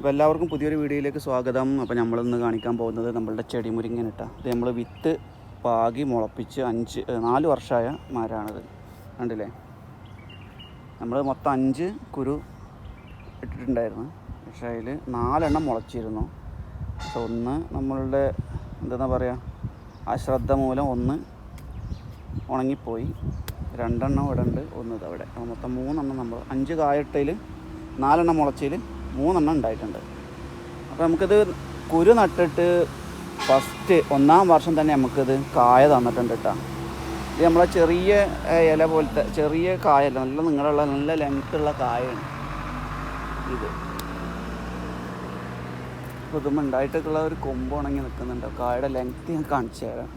അപ്പോൾ എല്ലാവർക്കും പുതിയൊരു വീഡിയോയിലേക്ക് സ്വാഗതം. അപ്പോൾ നമ്മളിന്ന് കാണിക്കാൻ പോകുന്നത് നമ്മളുടെ ചെടി മുരിങ്ങൻ ഇട്ട ഇത് നമ്മൾ വിത്ത് പാകി മുളപ്പിച്ച് അഞ്ച് നാല് വർഷമായ മരമാണിത് കണ്ടില്ലേ? നമ്മൾ മൊത്തം അഞ്ച് കുരു ഇട്ടിട്ടുണ്ടായിരുന്നു. പക്ഷേ അതിൽ നാലെണ്ണം മുളച്ചിരുന്നു. പക്ഷെ ഒന്ന് നമ്മളുടെ എന്താ പറയുക അശ്രദ്ധ മൂലം ഒന്ന് ഉണങ്ങിപ്പോയി. രണ്ടെണ്ണം ഇടണ്ട് ഒന്ന് ഇതവിടെ അപ്പോൾ മൊത്തം മൂന്നെണ്ണം നമ്മൾ അഞ്ച് കായട്ടയിൽ നാലെണ്ണം മുളച്ചതിൽ മൂന്നെണ്ണം ഉണ്ടായിട്ടുണ്ട്. അപ്പോൾ നമുക്കിത് കുരു നട്ടിട്ട് ഫസ്റ്റ് ഒന്നാം വർഷം തന്നെ നമുക്കിത് കായ തന്നിട്ടുണ്ട് കേട്ടോ ഇത് നമ്മളെ ചെറിയ ഇല പോലത്തെ ചെറിയ കായല്ല നല്ല നിങ്ങളുള്ള നല്ല ലെങ്ത് ഉള്ള കായാണ് ഇത്. അപ്പോൾ ഉണ്ടായിട്ടൊക്കെയുള്ള ഒരു കൊമ്പ് ഉണങ്ങി നിൽക്കുന്നുണ്ട്. കായയുടെ ലെങ്ത് ഞാൻ കാണിച്ചു തരാം.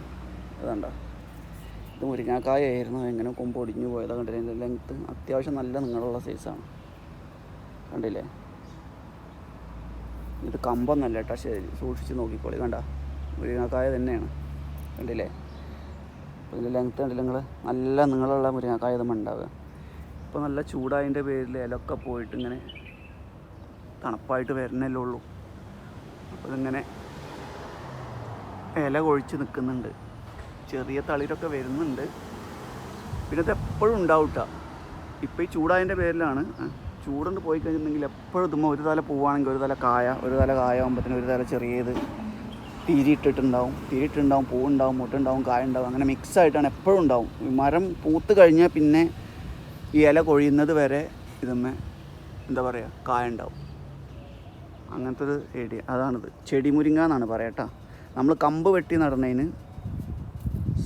അതുണ്ടോ ഇത് മുരിങ്ങാക്കായായിരുന്നു എങ്ങനെ കൊമ്പ് ഒടിഞ്ഞു പോയതാണ് കണ്ടില്ലേ? ലെങ്ത്ത് അത്യാവശ്യം നല്ല നിങ്ങളുള്ള സൈസാണ് കണ്ടില്ലേ? ഇത് കമ്പൊന്നല്ല കേട്ടോ ശരി. സൂക്ഷിച്ച് നോക്കിക്കോളി കണ്ട. മുരിങ്ങക്കായ തന്നെയാണ്. കണ്ടില്ലേ? അപ്പോൾ ഇതിന്റെ ലെങ്ത്ത് കണ്ടില്ല നിങ്ങൾ നല്ല നിങ്ങളുള്ള മുരിങ്ങക്കായ ഇതുമ്പോൾ ഉണ്ടാവുക. ഇപ്പോൾ നല്ല ചൂടായതിന്റെ പേരിൽ ഇലൊക്കെ പോയിട്ട് ഇങ്ങനെ തണുപ്പായിട്ട് വരുന്നല്ലേ ഉള്ളൂ. അപ്പോൾ ഇതിങ്ങനെ ഇല കൊഴിച്ച് നിൽക്കുന്നുണ്ട് ചെറിയ തളിരൊക്കെ വരുന്നുണ്ട്. പിന്നെ ഇത് എപ്പോഴും ഉണ്ടാവും ഇപ്പോൾ ഈ ചൂടായതിന്റെ പേരിലാണ് ചൂടുണ്ട് പോയി കഴിഞ്ഞിട്ടുണ്ടെങ്കിൽ എപ്പോഴും ഇതുമ്പോൾ ഒരു തല പോവുകയാണെങ്കിൽ ഒരു തല കായ ഒരു തല കായ ആകുമ്പോഴത്തേനും ഒരു തല ചെറിയത് തിരിയിട്ടിട്ടുണ്ടാവും. തിരിയിട്ടുണ്ടാവും പൂവുണ്ടാവും മുട്ടുണ്ടാവും കായ ഉണ്ടാവും അങ്ങനെ മിക്സ് ആയിട്ടാണ് എപ്പോഴും ഉണ്ടാവും. മരം പൂത്ത് കഴിഞ്ഞാൽ പിന്നെ ഈ ഇല കൊഴിയുന്നത് വരെ ഇതുമ്മേ എന്താ പറയുക കായ ഉണ്ടാവും അങ്ങനത്തെ ഒരു ഏരിയ അതാണിത്. ചെടി മുരിങ്ങ എന്നാണ് പറയട്ടോ നമ്മൾ കമ്പ് വെട്ടി നടന്നതിന്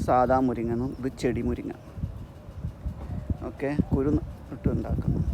സാധാ മുരിങ്ങ ഇത് ചെടി മുരിങ്ങ. ഓക്കെ? കുരു ഇട്ട് ഉണ്ടാക്കുന്നത്